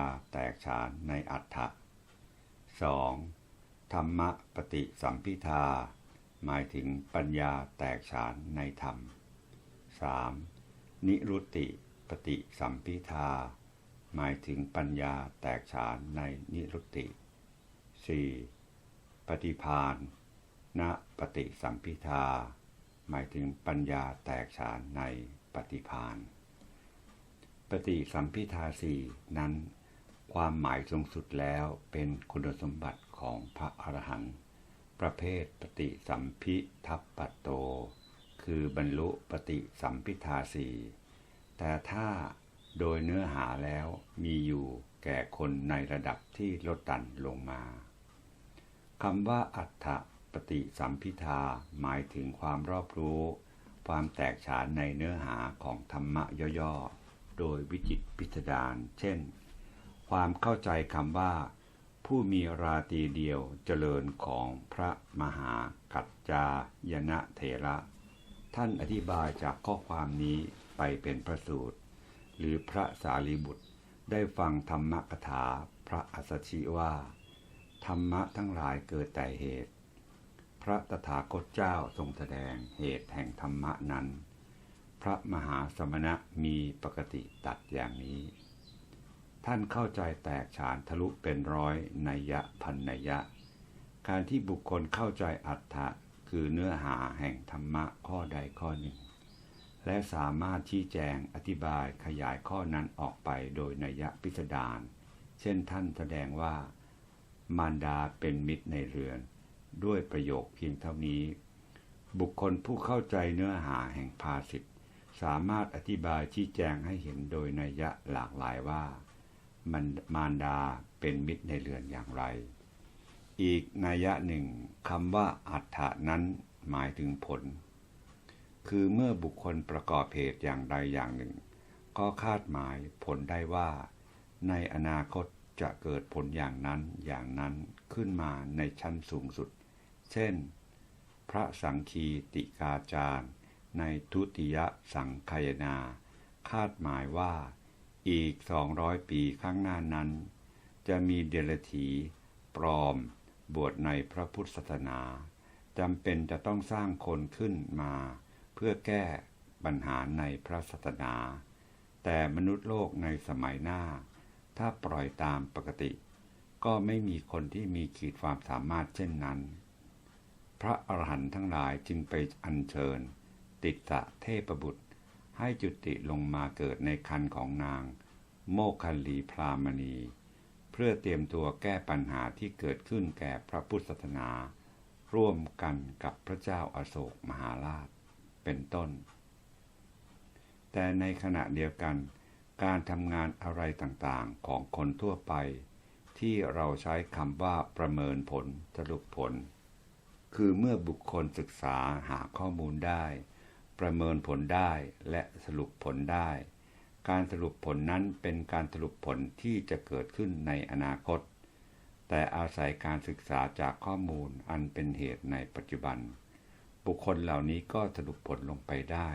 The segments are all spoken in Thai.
าแตกฉานในอัฏฐะ 2. ธรรมะปฏิสัมพิทา หมายถึงปัญญาแตกฉานในธรรม 3. นิรุตติปฏิสัมพิทา หมายถึงปัญญาแตกฉานในนิรุตติ 4. ปฏิพานณปฏิสัมพิทา หมายถึงปัญญาแตกฉานในปฏิพานปฏิสัมพิทาสี่นั้น ความหมายสูงสุดแล้วเป็นคุณสมบัติของพระอรหันต์ประเภทปฏิสัมพิทัปปโต คือบรรลุปฏิสัมพิทาสีแต่ถ้าโดยเนื้อหาแล้วมีอยู่แก่คนในระดับที่ลดตันลงมาคำว่าอัฏฐปฏิสัมพิทาหมายถึงความรอบรู้ ความแตกฉานในเนื้อหาของธรรมะย่อๆ โดยวิจิตพิสดารเช่น ความเข้าใจคำว่า ผู้มีราตีเดียวเจริญของพระมหากัจจายนะเถระ ท่านอธิบายจากข้อความนี้ไปเป็นพระสูตร หรือพระสารีบุตรได้ฟังธรรมกถาพระอัสสชิว่า ธรรมะทั้งหลายเกิดแต่เหตุ พระตถาคตเจ้าทรงแสดงเหตุแห่งธรรมะนั้น พระมหาสมณะมีปกติตัดอย่างนี้ ท่านเข้าใจแตกฉานทะลุเป็นร้อยนัยยะพันนัยยะ การที่บุคคลเข้าใจอัตถะคือเนื้อหาแห่งธรรมะข้อใดข้อหนึ่ง และสามารถชี้แจงอธิบายขยายข้อนั้นออกไปโดยนัยยะพิสดาร เช่นท่านแสดงว่า มารดาเป็นมิตรในเรือน ด้วยประโยคเพียงเท่านี้ บุคคลผู้เข้าใจเนื้อหาแห่งภาษิตสามารถอธิบายชี้แจงให้เห็นโดยนัยยะหลากหลายว่า มันมารดาเป็นมิตรในเรือนอย่างไร อีกนัยหนึ่งคำว่าอัฏฐานั้นหมายถึงผล คือเมื่อบุคคลประกอบเหตุอย่างใดอย่างหนึ่ง ก็คาดหมายผลได้ว่า ในอนาคตจะเกิดผลอย่างนั้นอย่างนั้นขึ้นมาในชั้นสูงสุด เช่น พระสังคีติกาจารย์ ในทุติยสังคายนา คาดหมายว่า อีก200ปีข้างหน้านั้น จะมีเดลถีปลอม บวชในพระพุทธศาสนาจำเป็นจะต้องสร้างคนขึ้นมา เพื่อแก้ปัญหาในพระศาสนา แต่มนุษย์โลกในสมัยหน้า ถ้าปล่อยตามปกติ ก็ไม่มีคนที่มีขีดความสามารถเช่นนั้น พระอรหันต์ทั้งหลายจึงไปอัญเชิญ ติดตะเทพบุตร ให้จุติลงมาเกิดในคันของนาง โมคคัลลีพรามณี เพื่อเตรียมตัวแก้ปัญหาที่เกิดขึ้นแก่พระพุทธศาสนา ร่วมกันกับพระเจ้าอาโศกมหาราช เป็นต้น แต่ในขณะเดียวกัน การทำงานอะไรต่างๆของคนทั่วไป ที่เราใช้คำว่าประเมินผลสรุปผล คือเมื่อบุคคลศึกษาหาข้อมูลได้ ประเมินผลได้และสรุปผลได้ การสรุปผลนั้นเป็นการสรุปผลที่จะเกิดขึ้นในอนาคต แต่อาศัยการศึกษาจากข้อมูลอันเป็นเหตุในปัจจุบัน บุคคลเหล่านี้ก็สรุปผลลงไปได้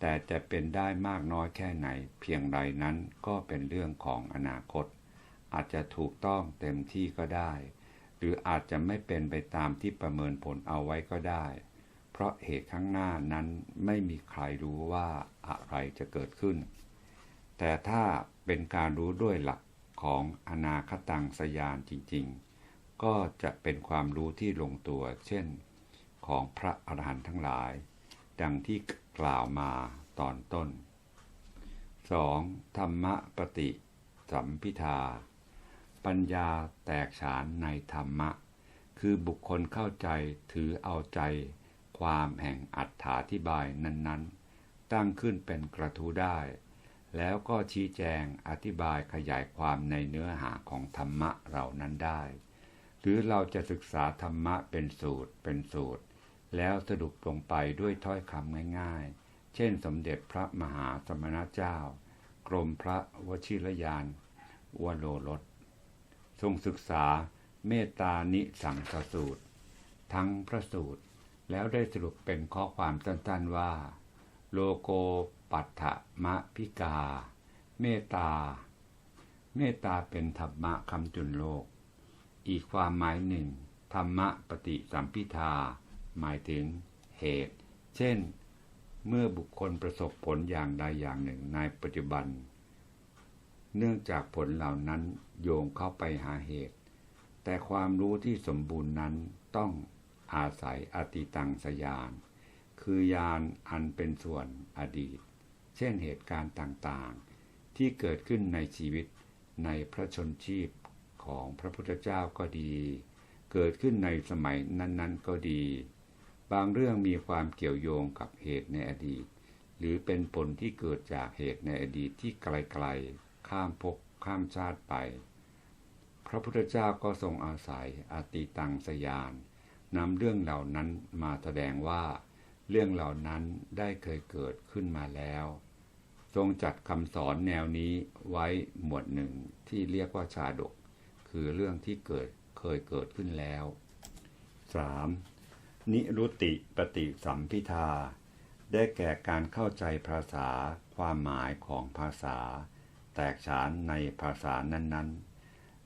แต่จะเป็นได้มากน้อยแค่ไหน เพียงใดนั้นก็เป็นเรื่องของอนาคต อาจจะถูกต้องเต็มที่ก็ได้ หรืออาจจะไม่เป็นไปตามที่ประเมินผลเอาไว้ก็ได้ เพราะเหตุข้างหน้านั้นไม่มีใครรู้ว่าอะไรจะเกิดขึ้น แต่ถ้าเป็นการรู้ด้วยหลักของอนาคตังสยานจริง ๆ ก็จะเป็นความรู้ที่ลงตัว เช่น ของพระอรหันต์ทั้งหลาย ดังที่กล่าวมาตอนต้น 2. ธรรมะปฏิสัมพิทา ปัญญาแตกฉานในธรรมะ คือบุคคลเข้าใจถือเอาใจ ความแห่งอัตถาธิบายนั้น ๆ ตั้งขึ้นเป็นกระทู้ได้ แล้วก็ชี้แจงอธิบายขยายความในเนื้อหาของธรรมะเหล่านั้นได้ หรือเราจะศึกษาธรรมะเป็นสูตรเป็นสูตร แล้วสรุปลงไปด้วยถ้อยคำง่ายๆ เช่นสมเด็จพระมหาสมณเจ้า กรมพระวชิรยานวโรรสทรงศึกษาเมตตานิสังสสูตร ทั้งพระสูตร แล้วได้สรุปเป็นข้อความสั้นๆว่า โลโกปัฏฐมะพิกา เมตตา เมตตาเป็นธรรมะคำจุนโลก อีกความหมายหนึ่ง ธรรมะปฏิสัมพิทา หมายถึงเหตุ เช่น เมื่อบุคคลประสบผลอย่างใดอย่างหนึ่งในปัจจุบัน เนื่องจากผลเหล่านั้นโยงเข้าไปหาเหตุ แต่ความรู้ที่สมบูรณ์นั้นต้อง อาศัยอติตังสยาน คือยานอันเป็นส่วนอดีต เช่นเหตุการณ์ต่างๆ ที่เกิดขึ้นในชีวิตในพระชนชีพของพระพุทธเจ้าก็ดี เกิดขึ้นในสมัยนั้น ๆ ก็ดี บางเรื่องมีความเกี่ยวโยงกับเหตุในอดีต หรือเป็นผลที่เกิดจากเหตุในอดีตที่ไกลๆ ข้ามภพข้ามชาติไป พระพุทธเจ้าก็ทรงอาศัยอติตังสยาน นำเรื่องเหล่านั้นมาแสดงว่า เรื่องเหล่านั้นได้เคยเกิดขึ้นมาแล้ว ทรงจัดคำสอนแนวนี้ไว้หมวดหนึ่งที่เรียกว่าชาดก คือเรื่องที่เกิดเคยเกิดขึ้นแล้ว 3. นิรุติปฏิสัมพิทา ได้แก่การเข้าใจภาษา ความหมายของภาษา แตกฉานในภาษานั้นๆ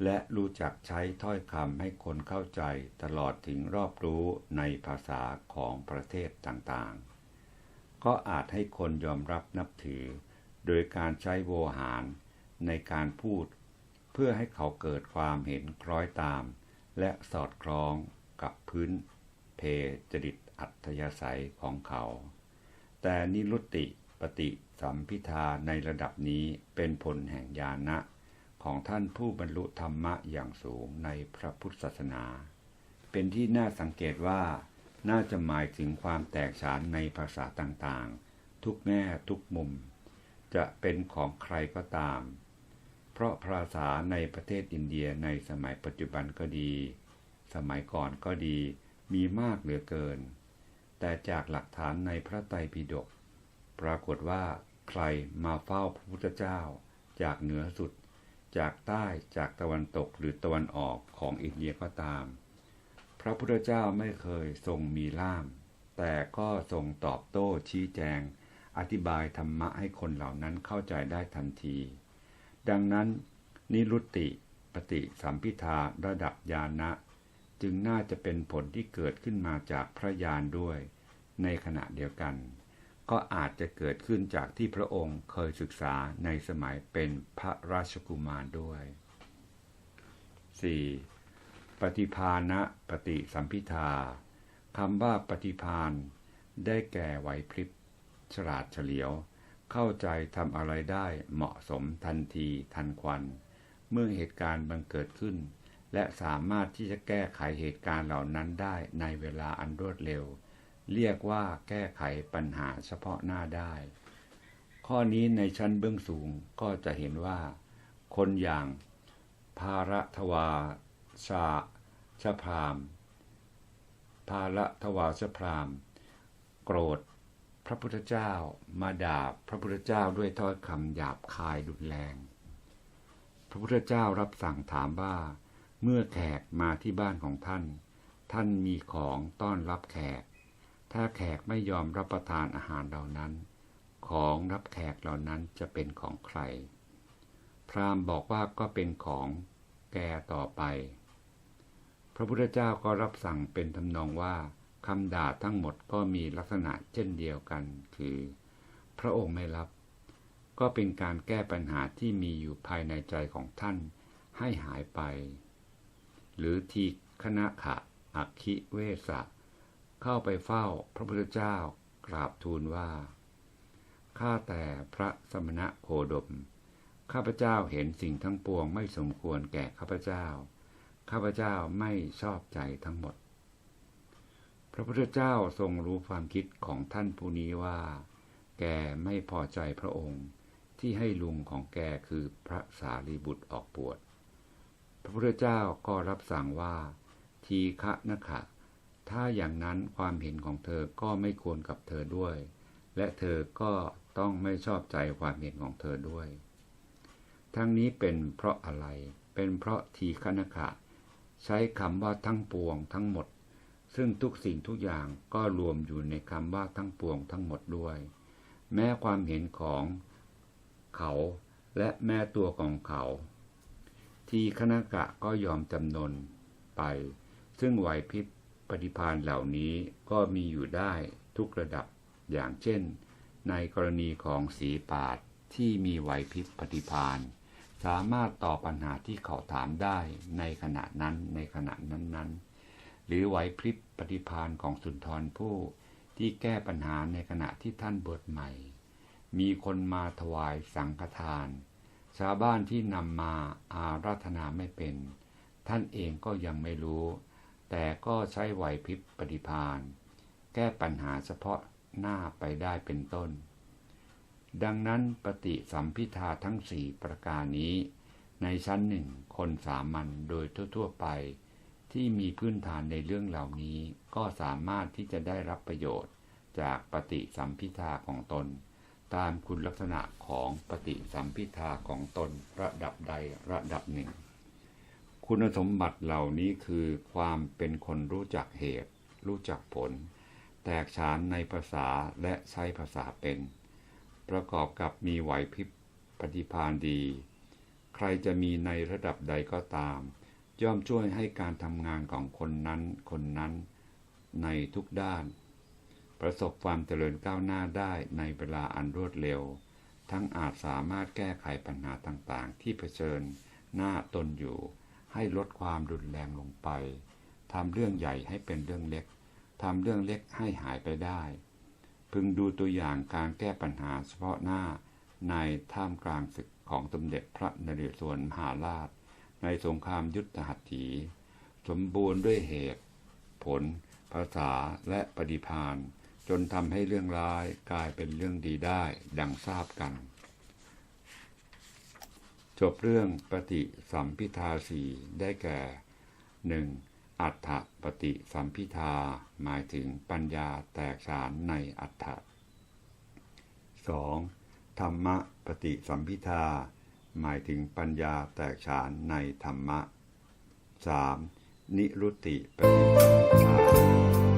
และรู้จักใช้ถ้อยคำให้คนเข้าใจตลอดถึงรอบรู้ในภาษาของประเทศต่างๆ ก็อาจให้คนยอมรับนับถือ โดยการใช้โวหารในการพูด เพื่อให้เขาเกิดความเห็นคล้อยตาม และสอดคล้องกับพื้น เพจริตอัธยาศัยของเขา แต่นิรุตติปฏิสัมพิทาในระดับนี้เป็นผลแห่งญาณะ ของท่านผู้บรรลุธรรมะอย่างสูงในพระพุทธศาสนา เป็นที่น่าสังเกตว่า น่าจะหมายถึงความแตกฉานในภาษาต่างๆ ทุกแง่ทุกมุม จะเป็นของใครก็ตาม เพราะภาษาในประเทศอินเดียในสมัยปัจจุบันก็ดี สมัยก่อนก็ดี มีมากเหลือเกิน แต่จากหลักฐานในพระไตรปิฎกปรากฏว่าใครมาเฝ้าพระพุทธเจ้า จากเหนือสุด จากใต้จากตะวันตกหรือตะวันออกของอินเดียก็ตาม พระพุทธเจ้าไม่เคยทรงมีล่าม แต่ก็ทรงตอบโต้ชี้แจง อธิบายธรรมะให้คนเหล่านั้นเข้าใจได้ทันที ดังนั้น นิรุตติปฏิสัมพิทาระดับญาณะจึงน่าจะเป็นผลที่เกิดขึ้นมาจากพระญาณด้วย ในขณะเดียวกัน ก็อาจจะเกิดขึ้นจากที่พระองค์เคยศึกษาในสมัยเป็นพระราชกุมารด้วย 4. ปฏิภาณะปฏิสัมพิทาคำว่าปฏิพานได้แก่ไหวพริบ ฉลาดเฉลียว เข้าใจทำอะไรได้เหมาะสมทันทีทันควัน เมื่อเหตุการณ์บังเกิดขึ้น และสามารถที่จะแก้ไขเหตุการณ์เหล่านั้นได้ในเวลาอันรวดเร็ว เรียกว่าแก้ไขปัญหาเฉพาะหน้าได้ ข้อนี้ในชั้นเบื้องสูงก็จะเห็นว่า คนอย่างภารทวาชาชพรามภารทวาชพรามโกรธพระพุทธเจ้ามาด่าพระพุทธเจ้าด้วยถ้อยคำหยาบคายดุนแรง พระพุทธเจ้ารับสั่งถามว่า เมื่อแขกมาที่บ้านของท่าน ท่านมีของต้อนรับแขก ถ้าแขกไม่ยอมรับประทานอาหารเหล่านั้น ของรับแขกเหล่านั้นจะเป็นของใคร พราหมณ์บอกว่าก็เป็นของแกต่อไป พระพุทธเจ้าก็รับสั่งเป็นทำนองว่าคำด่าทั้งหมดก็มีลักษณะเช่นเดียวกัน คือ พระองค์ไม่รับ ก็เป็นการแก้ปัญหาที่มีอยู่ภายในใจของท่านให้หายไป หรือทีคณะขะอักขิเวสะ เข้าไปเฝ้าพระพุทธเจ้ากราบทูลว่า ข้าแต่พระสมณะโคดม ข้าพเจ้าเห็นสิ่งทั้งปวงไม่สมควรแก่ข้าพเจ้า ข้าพเจ้าไม่ชอบใจทั้งหมด พระพุทธเจ้าทรงรู้ความคิดของท่านผู้นี้ว่า แกไม่พอใจพระองค์ที่ให้ลุงของแกคือพระสารีบุตรออกบวช พระพุทธเจ้าก็รับสั่งว่า ทีฆะนะคะ ถ้าอย่างนั้นความเห็นของเธอก็ไม่ควรกับเธอด้วย และเธอก็ต้องไม่ชอบใจความเห็นของเธอด้วย ทั้งนี้เป็นเพราะอะไร เป็นเพราะทีฆะนะคะใช้คำว่าทั้งปวงทั้งหมด ซึ่งทุกสิ่งทุกอย่างก็รวมอยู่ในคำว่าทั้งปวงทั้งหมดด้วย แม้ความเห็นของเขาและแม่ตัวของเขา ทีคณกะก็ยอมจำนนไป ซึ่งไหวพริบ ปฏิพานเหล่านี้ก็มีอยู่ได้ทุกระดับอย่างเช่น ในกรณีของสีปาดที่มีไหวพริบปฏิพานสามารถตอบปัญหาที่เขาถามได้ในขณะนั้นในขณะนั้น ๆ หรือไหวพริบปฏิพานของสุนทรผู้ที่แก้ปัญหาในขณะที่ท่านบวชใหม่ มีคนมาถวายสังฆทาน ชาวบ้านที่นำมาอาราธนาไม่เป็น ท่านเองก็ยังไม่รู้ แต่ก็ใช้ไหวพริบปฏิพานแก้ปัญหาเฉพาะหน้าไปได้เป็นต้น ดังนั้นปฏิสัมพิทาทั้งสี่ประการนี้ ในชั้นหนึ่งคนสามัญโดยทั่ว ๆ ไป ที่มีพื้นฐานในเรื่องเหล่านี้ก็สามารถที่จะได้รับประโยชน์จากปฏิสัมพิทาของตน ตามคุณลักษณะของปฏิสัมพิทาของตนระดับใดระดับหนึ่ง คุณสมบัติเหล่านี้คือความเป็นคนรู้จักเหตุ รู้จักผล แตกฉานในภาษาและใช้ภาษาเป็น ประกอบกับมีไหวพริบปฏิภาณดี ใครจะมีในระดับใดก็ตาม ย่อมช่วยให้การทำงานของคนนั้นคนนั้นในทุกด้าน ประสบความเจริญก้าวหน้าได้ในเวลาอันรวดเร็ว ทั้งอาจสามารถแก้ไขปัญหาต่างๆ ที่เผชิญหน้าตนอยู่ ให้ลดความรุนแรงลงไปทำเรื่องใหญ่ให้เป็นเรื่องเล็กทำเรื่องเล็กให้หายไปได้ พึงดูตัวอย่างการแก้ปัญหาเฉพาะหน้าในท่ามกลางศึกของสมเด็จพระนเรศวรมหาราช ในสงครามยุทธหัตถี สมบูรณ์ด้วยเหตุ ผล ภาษาและปฏิพานจนทำให้เรื่องร้ายกลายเป็นเรื่องดีได้ดังทราบกัน จบเรื่องปฏิสัมพิทาสีได้แก่หนึ่งอัฏฐปฏิสัมพิทาหมายถึงปัญญาแตกฉานในอัฏฐะ 2. ธรรมะปฏิสัมพิทา หมายถึงปัญญาแตกฉานในธรรมะ 3. นิรุตติปฏิสัมพิทา